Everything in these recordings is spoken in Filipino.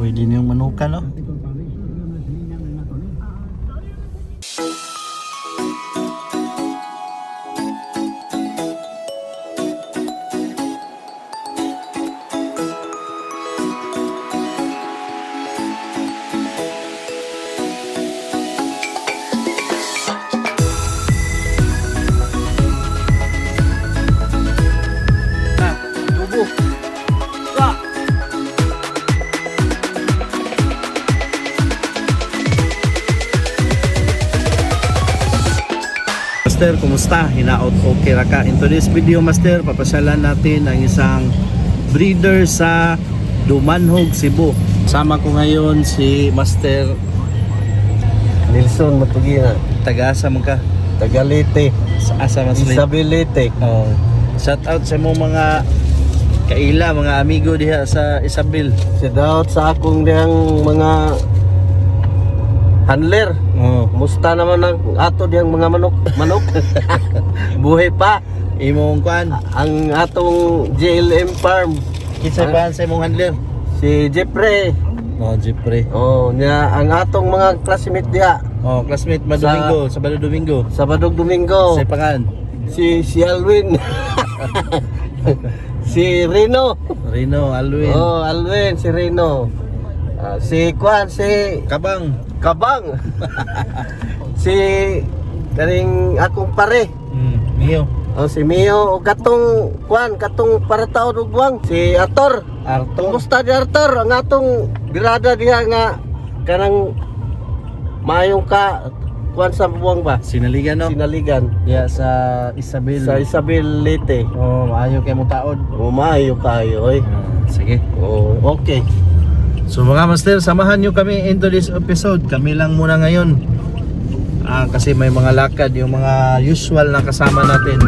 Pwede niyong manukan, no? Master, kumusta? Hinaot okay ra ka. In today's video, Master, papasyalan natin ang isang breeder sa Dumanhog, Cebu. Sama ko ngayon si Master Nilson Matugina, Tagasa mo ka. Tagalite, Sa asa mas late. Isabelite. Oh. Shout out sa mo mga kaila, mga amigo diha sa Isabel. Shout out sa akong diyang mga handler. Musta naman ang ato diyang mga manok? Manok? Buhay pa. Imong kuan, Ang atong JLM farm. kinsa pa sa imong handler? Si Jeffrey. Oh, Jeffrey. Oh, niya ang atong mga classmate diha. Oh, classmate ma Sa- Domingo, Sabado Domingo. Sabado Domingo. Sa pangan, Si si Alwin. si Rino. Rino, Alwin, Oh, Alwin, si Rino. Ah, si Kwan, si Kabang. Kabang. si kaning akong pare. Mm, Mio, Oh, si Mio o katong Kwan, katong para taon ug buwang. Si Arthur. Arto. Kumusta di Arthur? Ang atong birada diha nga kanang mayong ka Kwan sa buwang ba? Sinaligan no. Sinaligan Diya sa Isabel. sa Isabel Leyte. Oh, maayo kay mo taod. Umayo kayo, oy. Ah, sige. Oh, okay. So mga master, samahan nyo kami into this episode. Kami lang muna ngayon. Ah, kasi may mga lakad, yung mga usual na kasama natin.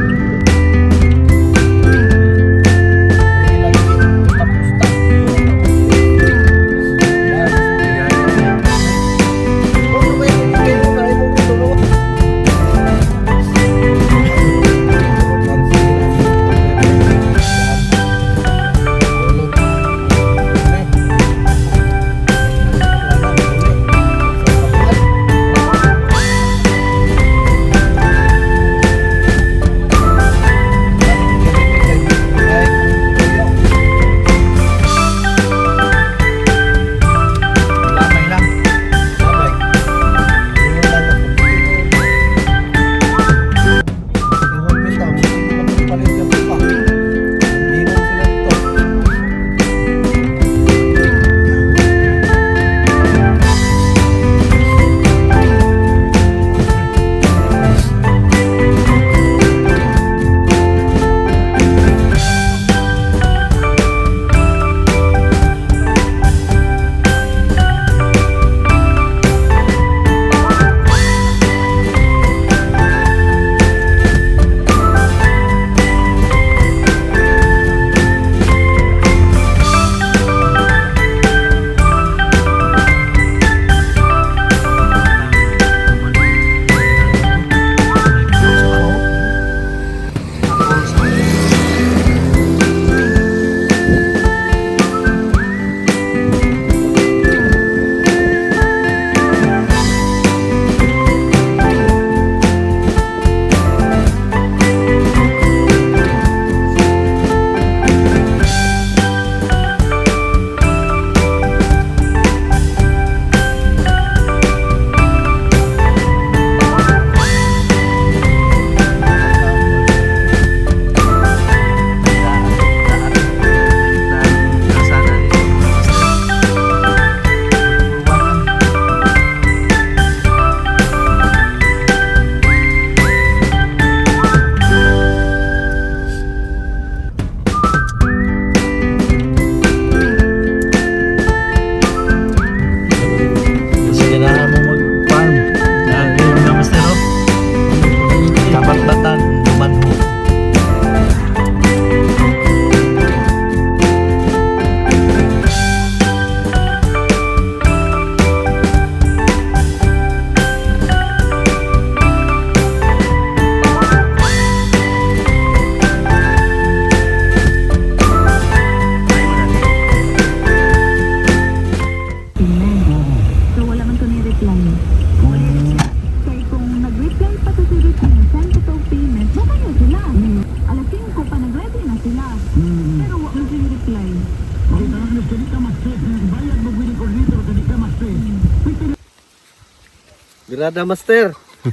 Birada master.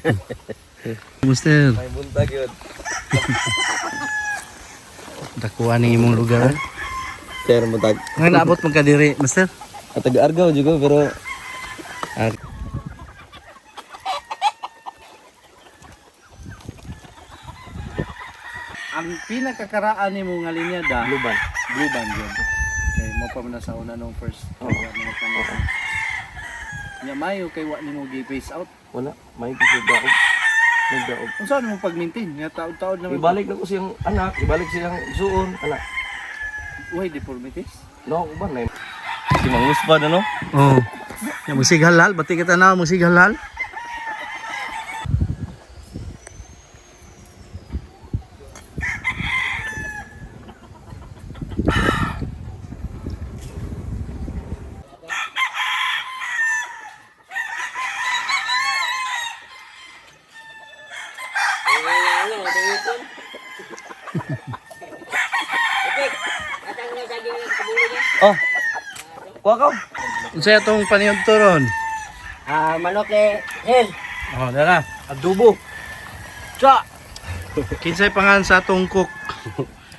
Master, May buntag yun. dakuha ni imong lugar. Sir, buntag. Ngayon naabot mo ka diri, Master? At taga-argaw juga pero ah, Ang pinakakaraan ni mo nga linya da, Blue band. blue band yun. Okay, mo pa na sa una nung first. Oh. Nya mayo kay wa nimo gi-face out. wala. May pisod daog. Nagdaog. Unsa mo pag-maintain? Nga taod-taod naman. Ibalik na ko siyang anak, ibalik siyang suon, anak. Uy, deformities. No, ako ba na Si Mangus pa na no? Oo. Oh. Ya musigalal, bati kita na musigalal. Kuha ka. Unsa atong paniyod to ron? Ah, manok eh. Hel. Oh, dara. Adobo. Cha. Kinsay pangalan sa atong cook?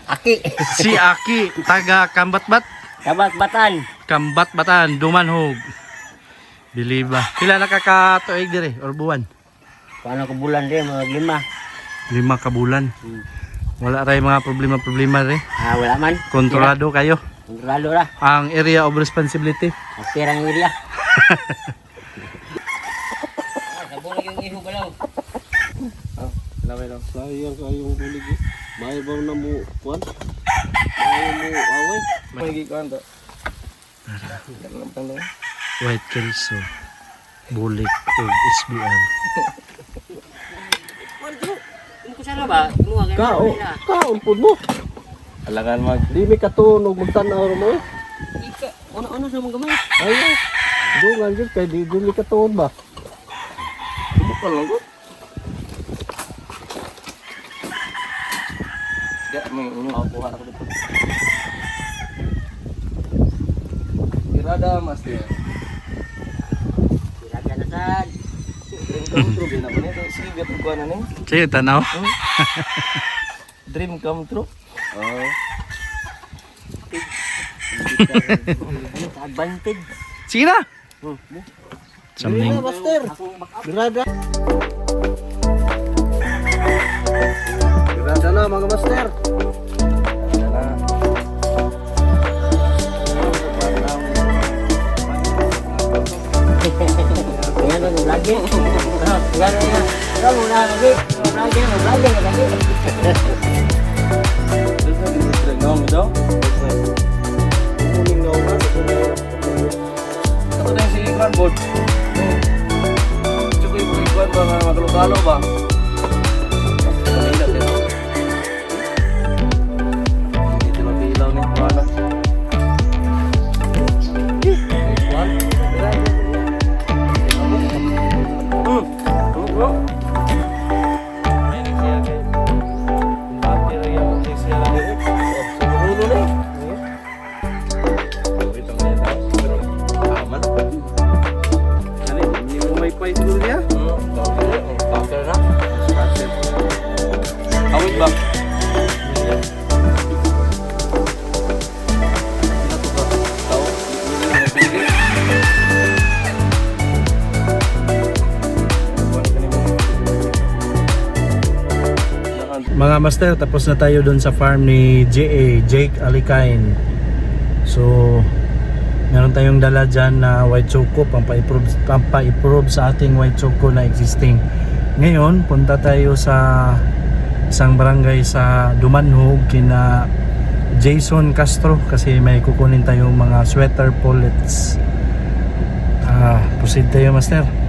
Aki. Si Aki, taga Kambatbat. Kabat batan. Kambatbatan, Dumanhog. Biliba. Pila nakakatuig dire or buwan? Paano ko bulan din, mga lima. Lima ka bulan. Wala ray mga problema-problema re. Ah, wala man. Kontrolado kayo. Kontrolado ra. Ang area of responsibility. Okay rang area. Nabulag yung iho balaw. Oh, laway lang. Sayang kayong bulig eh. May bang na mo, kuwan? May mo, away. May gikuan to. White Kelso. Bulik o SBR. Kao, kaon po mo. Alangan mag. Di mi katunog magtanaw mo. Ika, ano-ano sa mga gamay? Ayaw. Dungan dyan kay di di mi katuon ba? Bukan lang ko. Ya, may unyo ako kuha ako dito. Irada mas dia. Irada na sad. Dream come true gina ba nito? Sige, ko tanaw. Dream come true. Oh. Advantage. Sige na. Hmm. Something. Master. Birada. 是吧。Mga master, tapos na tayo doon sa farm ni JA, Jake Alikain. So, meron tayong dala dyan na white choco, pampa-improve, pampa-improve sa ating white choco na existing. Ngayon, punta tayo sa isang barangay sa Dumanhog kina Jason Castro kasi may kukunin tayong mga sweater pullets. Ah, proceed tayo master.